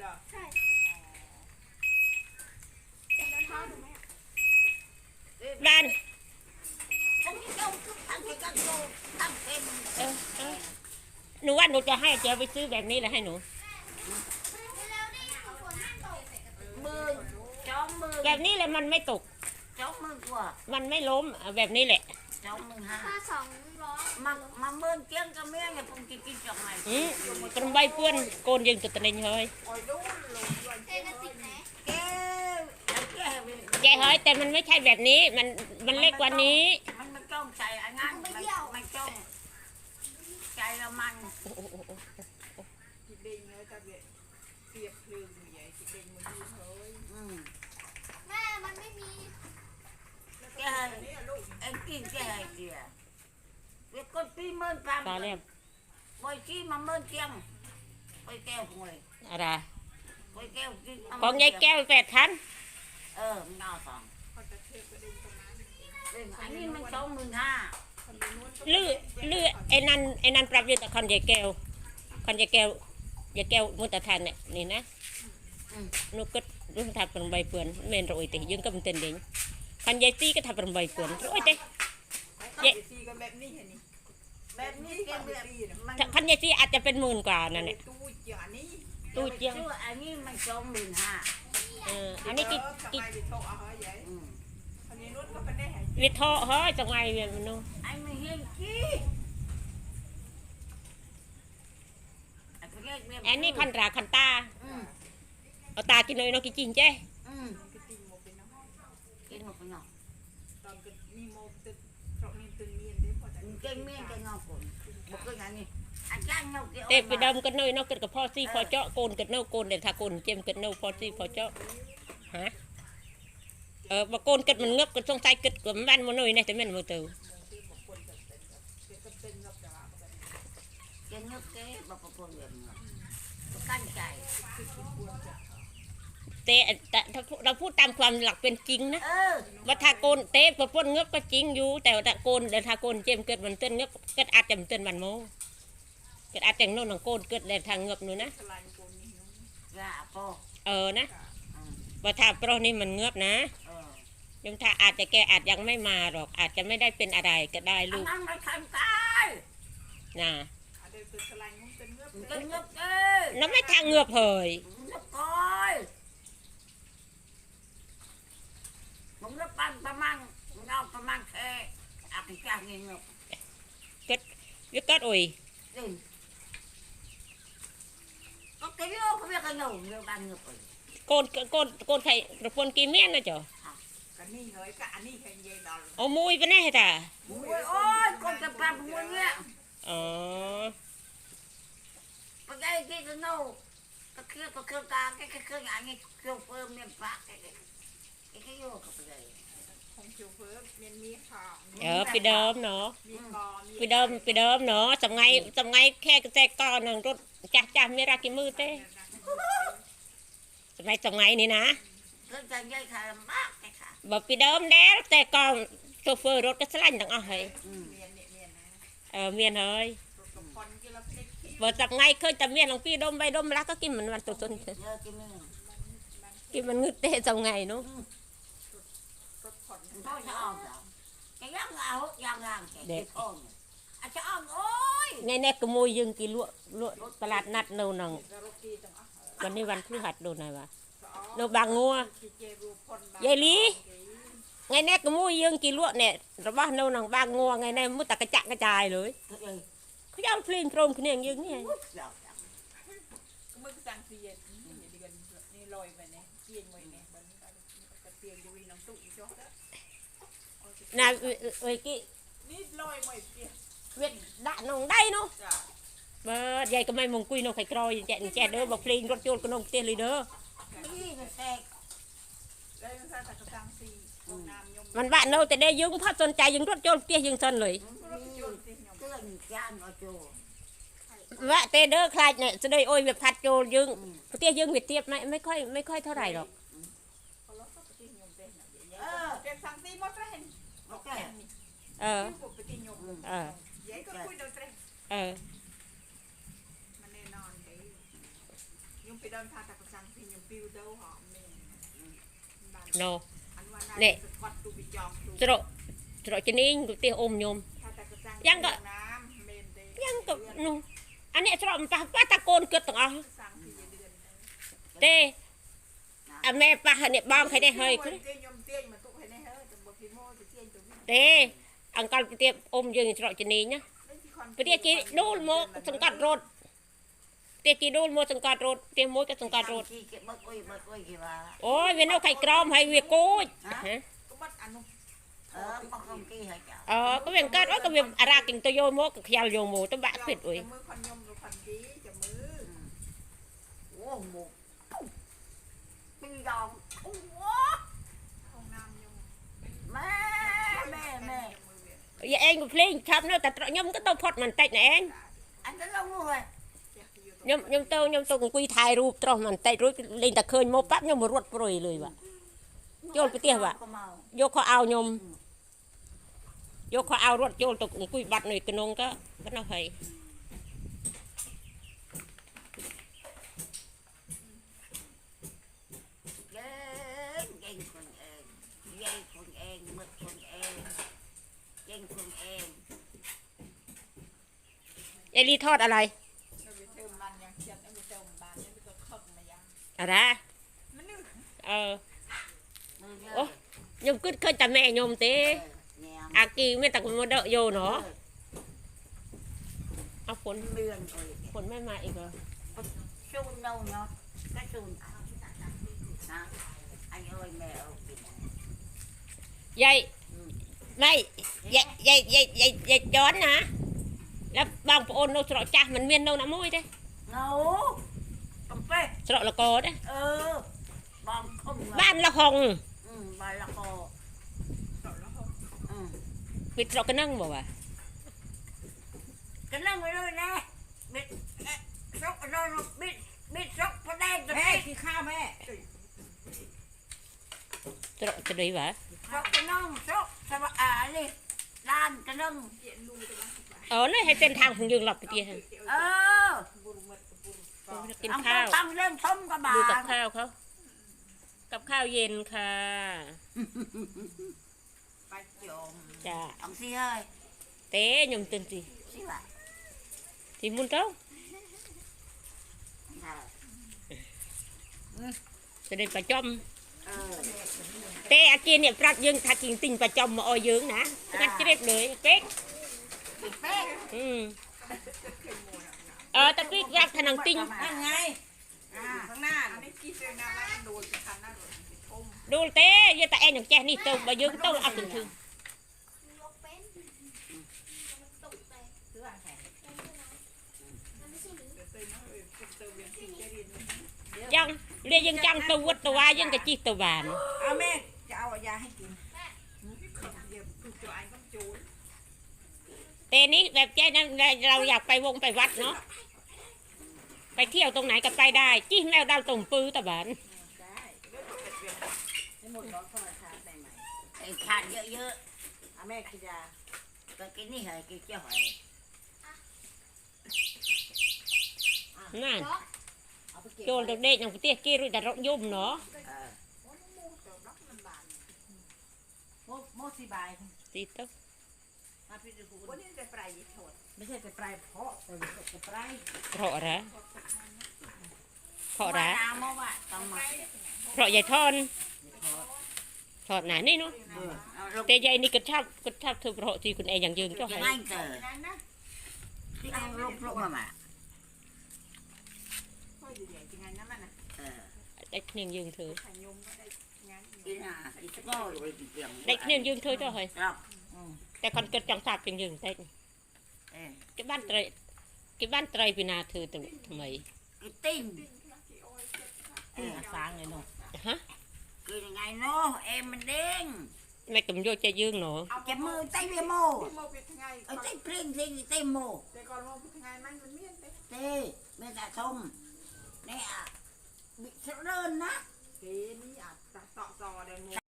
เหรอใช่อ๋อเป็นรองเท้าหนูไหมอะด้าน không biết đâu cứ thằng cái các cô thằng thêm เออเออหนูว่าหนูจะให้เจ๊ไปซื้อแบบนี้แหละให้หนูแล้วนี่ฝนไม่ตก mưa chó mưa แบบนี้แหละมันไม่ตก chó mưa của มันไม่ล้มเอาแบบนี้แหละ chó mưa ถ้า ha สองร้อย mà mà mưa tiếng cái mía này không chỉ chỉ chọc này อืมกระใบเปื้อนโกนยิงตัวตะนิงเฮ้ยโอ้ยดูลงด้วยเทกระติกไหน cái cái แกเฮ้ยแต่มันไม่ใช่แบบนี้มันมันเล็กกว่านี้ มันมันจ้องใจอันนั้นมันมันจ้องใจละมันจิเด้งเลยตาเบียเสียบเพลิงใหญ่จิเด้งมันดูเฮ้ย อืม แม่มันไม่มี แกไอ้กินแกไอ้เดียเด็กคนปีเมินปามตาเรียบบอยชี้มาเมินเจียงบอยแก้วหวยอะไรบอยแก้วกินของยายแก้วแปดพันเออมันเอาสองาต่องอันนี้มันสองหมื่นห้าคนนู้นก็ลือลือไอ้นั่นไอ้นั่นปรับอยืดแต่คอนยายแก้วคอนยายแก้วยายแก้วมุตตะทานเนี่ยนี่นะนูก็รู้ทับเป็นใบเปื่อนเมนโรยติยังก็เป็นเต็นเด้ง คันยายตีก็ทับเป็นใบเปื่อนโอ้ยเต้เจ๊ซีก็แบบนี้เห็นนี่แบบนี้แกแบบมันถ้าคันยายตีอาจจะเป็นหมื่นกว่านั่นแหละตู้จานนี้ตู้เจียงชื่ออันนี้มันสองหมื่นห้าเอออันนี้กิทำกิไมไปโทรเอาเฮ้ยใหญ่อืมคนนี้นู้นก็เป็นได้หายวิทอเฮ้ยจังไงเวียนมันนู้ไอ้มันเฮียนขี้ไอ้พวกนี้เรียอันนี้คันราคันตาอืมเอาตากินเลยเนาะกินจริงเจ้ อนก็มีโมตึกเพราะมีตึงเมียนได้พอแต่เก่งเมียนเก่งเงาคนบอกก็อย่างนี้อาจารย์เงาเกี่ยวเตะไปดำกันเนยเนาะกิดกับพ่อซี่พอเจาะโกนกันเนาะโกนเดี๋ยวถ้าโกนเจมกันเนาะพ่อซี่พอเจาะฮะเออมาโกนกิดมันเงือบกันสงสัยกิดกับมันมันเนยเนี่ยแต่แม่นบ่เตอก็ตึงกับจ้าเก่งเงาเก๋บอกประพนเรียนเงากั้นใจ เตะแต่ถ้าเราพูดตามความหลักเป็นจริงนะเออว่าถ้าโกนเตะประพ่นเงือบก็จริงอยู่ แต่ว่าถ้าโกนเดี๋ยวถ้าโกนเจมเกิดมันเต้นเงือบกิดอาจจะมันเต้นมันโมกิดอาจจะโน่นของโกนเกิดแต่ทางเงือบหนูนะสลายโกนนี่นู้นกะพอเออนะอืมว่าถ้าโปรนี่มันเงือบนะเออยังถ้าอาจจะแกอาจยังไม่มาหรอก อาจจะไม่ได้เป็นอะไรก็ได้อันลูกนั้นมันทำตายนะอะเดี๋ยวตึกสลายนู้นเป็นเงือบเก่งเงาเก๋แล้วไม่ทางเงือบเผยเงาก้อย ผมจะปั่นประมาณเงาประมาณแค่อากิจ้างเงี้ยเงาวิกัดโอ้ยดิก็เกี่ยวเขาเรียกกันเงาเงาบ้านเงาไปโกนโกนโกนไข่กระปนกีเมียนนะจ๊ะกันนี่เฮ้ยกับอันนี้แค่เย็นดอลเอามุยไปแน่จ้ะโอ้ยโอ้ยคนจะปรับมวยเนี่ยอ๋อปะไอ้ที่ก็เงาก็เครื่องก็เครื่องตาแค่เครื่องอย่างนี้เครื่องเฟิร์มเนี่ยปะ แค่แค่แค่โยกกับไปเลยของเขียวเฟิร์มมียนมีขาวเออไปเดิมเนาะมีกอมไปเดิมไปเดิมเนาะสำไงสำไงแค่กระแจก้อนหนึงรถจ้าจ้าไม่รักกินมือเต้สมัยสำไงนี่นะเครื่องจะใหญ่ค่ะมากเลยค่ะบอกไปเดิมแล้วแต่ก่อนโชเฟอร์รถก็สลันต่างอ้อยอืมเมียนเนี่ยเมียนนะเออเมียนเฮ้ยกับคนที่เราเล็กที่บอกสำไงเคยแต่เมียนหลวงพี่ดมไปดมรักก็กินมันวันตัวตนเยอะกินนี่กินมันงึดเต้สำไงเนาะ ถผ่อน พ่อจะออกเหรอแกยังเอายังงางแกติดอ่อนอาจจะอ่อนโอ้ย ในแน่กระมุยยึงกินลวลวตลาดนัดโนนัง รถกีจังอ่ะ วันนี้วันพฤหัสโดนไหนวะ อ๋อ โนบางงัว ที่เจรูพ่น ยายลี ไงแน่กระมุยยึงกินลวเนี่ยระบ้าโนนังบางงัวไงแน่มุตตะกระจักกระจายเลย เอ้ย เขาเอาเพลงโครมขึ้นอย่างยึงนี่ อุ๊ยเดี๋ยว ก็มึงสั่งเสียนี่เดือนนี่ลอยไปเนี่ยเกียงไว้เนี่ยบันนี้กระเตียงอยู่ในน้ำตู้อีกจ้ะ น่ะเอ้ยกี้ นี่ลอยไม่เปียก เวทดะนองได้เนาะ จ้ะ เบิดยายก็ไม่มงกุ ยน้องไข่กรอยแจกแจกเด้อบอกเพลงรถโยนก็น้องเตี้ยเลยเด้อ นี่ก็แตก แล้วยังใส่ตะกร้างสีห้องน้ำยม มันบ้านเนาแต่ได้ยึงพอสนใจยึงรถโยนเตี้ยยึงซนเลย รถยนต์สิยม เตือนจานเอาโจ ว่าเตเด้อคลายเนี่ยจะได้โอ้ยแบบพัดโจรยึงเตี้ยยึงเวียดเตี้ยไม่ไม่ค่อยไม่ค่อยเท่าไหร่หรอก เขาล้อก็ไปตีย ះ ចាអឺអឺយាយក៏គួយដល់ត្រេះអឺមិនណែនអនទេខ្ញុំពីដើមថាតែប្រចាំពីខ្ញុំពីវដូហ៎មែនណូនេះច្រកច្រកជនីងទៅទីអ៊ំខ្ញុំយ៉ាងក៏យ៉ាងក៏នោះអានេះច្រកមិនប៉ះប៉ះតាកូនគិតទាំងអស់ទេអាមេប៉ះនេះបងឃើញនេះហើយគឺ ទេអង្កត់ប្រទៀតអ៊ំយើងច្រកជនីណាប្រទៀតគេដូលមកសង្កត់រត់ប្រទៀតគេដូលមកសង្កត់រត់ប្រទៀតមួយក៏សង្កត់រត់អូយវានៅខៃក្រមហើយវាគូចអឺក៏វាអង្កត់អូក៏វាអារ៉ាគិងទៅយកមកក៏ខ្យល់យកមកទៅបាក់ពេតអុយអូមកពីរដង ងកំភ្លេងឆាប់នៅតែត្រកខ្ញុំក៏ទៅផុតមិនតិចណែឯងអញទៅលងនោះហើយខ្ញុំខ្ញុំទៅខ្ញុំទៅអង្គុយថែរូបត្រោះមិនតិចរួចលេងតែឃើញមកប៉ាប់ខ្ញុំរត់ព្រួយលុយបាទចូលប្រទេសបាទយកខោអាវខ្ញុំយកខោអាវរត់ចូលទៅអង្គុយបាត់នៅក្នុងក៏ប៉ុណ្ណោះហើយ ยอยลีทอดอะไรอะไรเออโอ้ยมกึดเคยจำแม่ยมเต้อากีไม่ตักมาเดาะโยเนาะเอาฝนฝนไม่มาอีกเหรอชูนเดาเนาะก็ชูนไอ้เอ้ยแม่เอาไปยายไม่ยายยายยายยายย้อนนะ แล้วบางปอนเราสระจ้ามันเมียนเราหน้ามุ้ยได้เนาตำเป๊ะสระละกอได้เออบางคนบ้านละหงมบ้านละกอสระละหงมปิสระกระนั่งบอกว่ากระนั่งไปเลยนะบิดสระเราบิดบิดสระพอแดงจะแม่ขี้ข้าแม่สระจะได้หวะสระกระนั่งสระสระอะเลย้านกระนึงเออนี่ให้เส้นทางของยืงหลับไปเตี้ยเออกินข้าวตั้งเรื่องส้มกระบาดูกับข้าวเขากับข้าวเย็นค่ะปจมจ้าอังซีเฮ้ยเต้ยมตึงสิสิวะทีมุนเต้าจะได้ปลาจม เตะอากินเนี่ยปรับยังทักกิงติงประจอมมาออยยิงนะงัดเจเด็ดเลยเป๊กอืมเออตะกี้รับทนังติงนั่ไงดูเต้ยแต่เอ็นอย่างแจ้นี่ตัวมาเยิงตัวอักถึถึงยัง เรียังจังตะวัดตะวายังกะจีตะวานเอาแม่จะเอายาให้กินเตนี้แบบแกนนเราอยากไปวงไปวัดเนาะไปเที่ยวตรงไหนก็ไปได้จี้แมวดาวตรงปื้อตะบานไอ้ทานเยอะๆเอาแม่กินยาก็กินนี่เหรอกินเจ้าหอยนั่น โจลเด็กๆอย่างเตี้ยกี้รู้แต่ร้องยุ่มเนาะโมสีบายตีต๊กวันนี้จะปไม่ใช่แต่ปลายพาะแต่จปลายเพราะอะไรเพราะอะไรเพราะใหญ่ทอนทอดหนานี่เนาะแต่ใหญ่นี่กระชาบกระชาบเธอเพราะที่คุณเออย่างยืนเจ้าให้ที่เอ้รบรกมา เนี่ยยืงเธออีหาอีสกอลยเตียงไดเนี่ยยืงเธอเจ้าเฮ้ยครับแต่คนเกิดจังสาบจังยืงได้เอ้ยกี่บ้านไตรกี่บ้านไตรพินาเธอตรทำไมติ้งเฟางเลยเนาะฮะคือยังไงเนาะเอ็มมันเด้งไม่ตุ่มโยจะยืงเนาะเอมือเต้เวโมไอ้ไต้เพลงเต้โมแต่ก่อนโมเป็นไงมันมันเมียนเต้เต้เมียตะทมเนี่ย เดินนะเกนี่อาจจะต่อต่อแดงโม